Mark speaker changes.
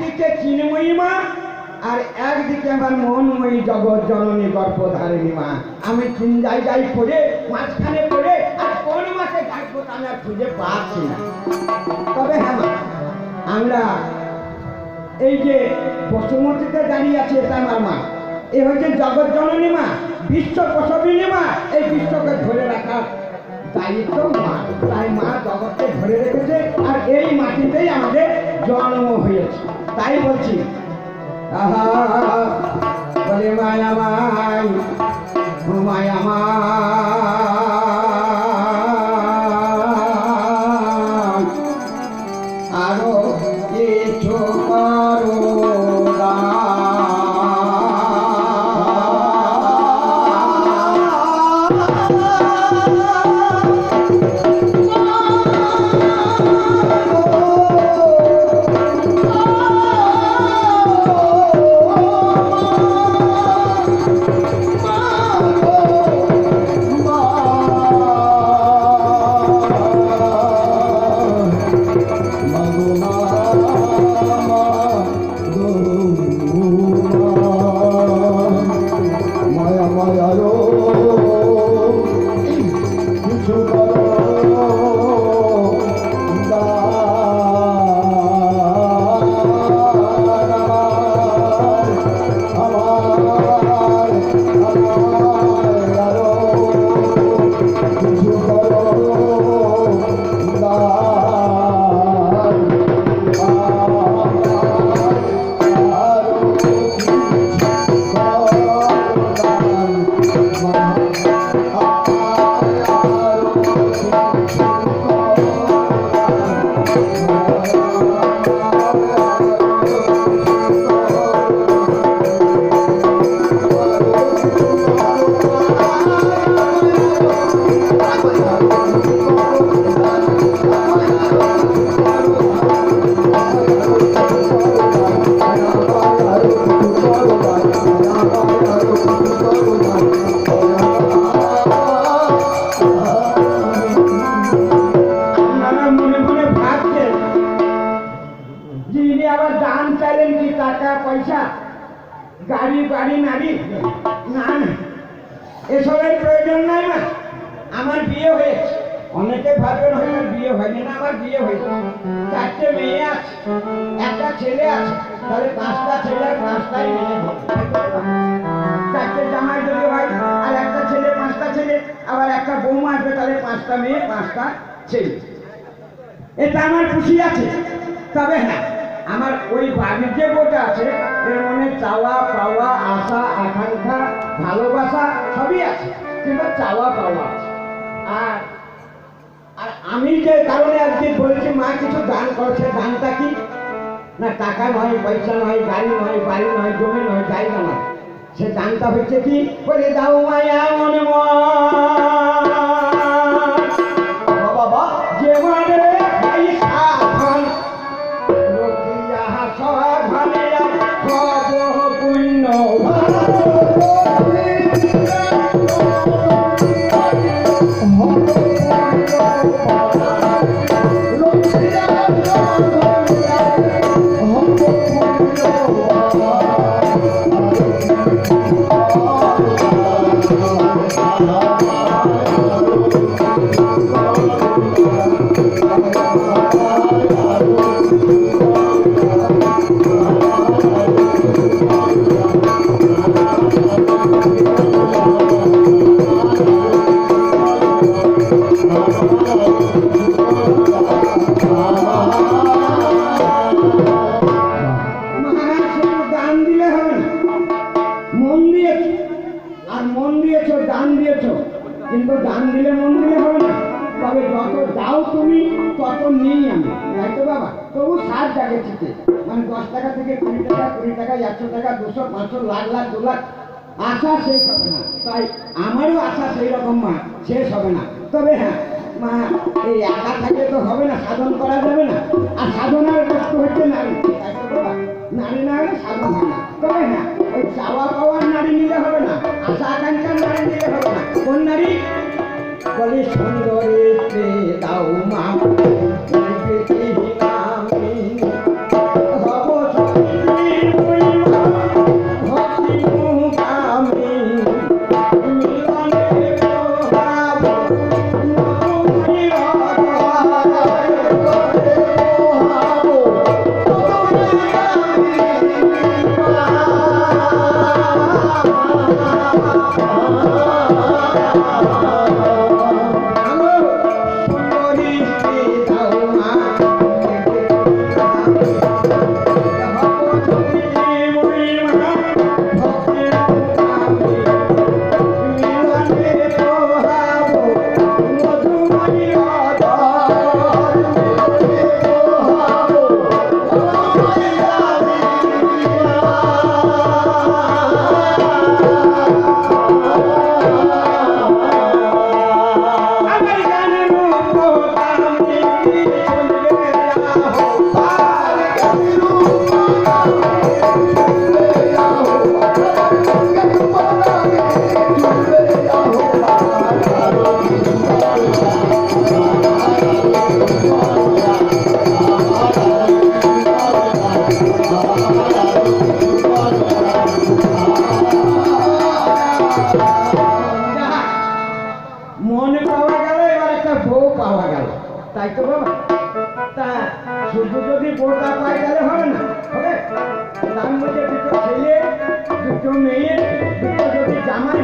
Speaker 1: একদিকে চিন্ময়ী মা, আর একদিকে আমার মনময়ী জগৎ জননী গর্ভধারিণী মা। আমি তিন যাই পড়ে, মাঝখানে পড়ে, আর কোন মাসে ডাকবো তা আমি আর খুঁজে পাচ্ছি না। তবে হ্যাঁ মা, আমরা এই যে বসুমতীতে দাঁড়িয়ে আছে এটা আমার মা। এ হচ্ছে জগৎ জননী মা, বিশ্ব প্রসবিনী মা। এই বিশ্বকে ধরে রাখার দায়িত্ব মা। তাই মা জগৎকে ধরে রেখেছে, আর এই মাটিতেই আমাদের জন্ম হয়েছে। তাই বলছি। আহা বলে মায়া মাই মায়া
Speaker 2: মায়া
Speaker 1: টাকা, পয়সা, গাড়ি, বাড়ি, নারী না না এসবের প্রয়োজন নাই মা। আমার বিয়ে হয়েছে। অনেকে ভাবেন হয়তো বিয়ে হয়নি না, আমার বিয়ে হয়েছে। চারটে মেয়ে আছে, একটা ছেলে আছে, তাহলে পাঁচটা ছেলে পাঁচটাই মেয়ে চারটে জামাই যদি হয়, আর একটা ছেলে, পাঁচটা ছেলে, আবার একটা বৌমা আসবে, তাহলে পাঁচটা মেয়ে, পাঁচটা ছেলে। এটা আমার খুশি আছে, তবে হ্যাঁ আমার ওই বাড়ির যে বইটা আছে মনে চাওয়া পাওয়া, আশা, আকাঙ্ক্ষা, ভালোবাসা সবই আছে, কিন্তু চাওয়া পাওয়া আর আর আমি যে কারণে আজকে বলেছি, মা, কিছু দান করছে দানটা কি? না, টাকা নয়, পয়সা নয়, গাড়ি নয়, বাড়ি নয়, জমি নয় জায়গা নয় সে দানটা হচ্ছে কি? বলে দাও মায়া মনে বাবা মন দিয়েছ, দান দিয়েছ। কিন্তু দান দিলে মন দিলে হবে না। তবে যত দাও তুমি, তত নেই আমি। তাই তো বাবা? তবু সাত জাগে থেকে মানে দশ টাকা থেকে কুড়ি টাকা কুড়ি টাকা, একশো টাকা, দুশো, পাঁচশো, লাখ লাখ, দু লাখ। আশা শেষ হবে না। তাই আমারও আশা সেই রকম মা, শেষ হবে না। তবে হ্যাঁ মা, এই একা থাকলে তো হবে না, সাধন করা যাবে না। আর সাধনার কষ্ট হচ্ছে নারী। নারী না হলে সাধন হয় না। তবে হ্যাঁ ওই চাওয়া পাওয়ার নারী নিলে হবে না, আশা আকাঙ্ক্ষার নারী নিলে হবে না। কোন নারী? বলে সুন্দরী দাও মা। তার মধ্যে দুটো ছেলে দুটো মেয়ে দুটো যদি জামাই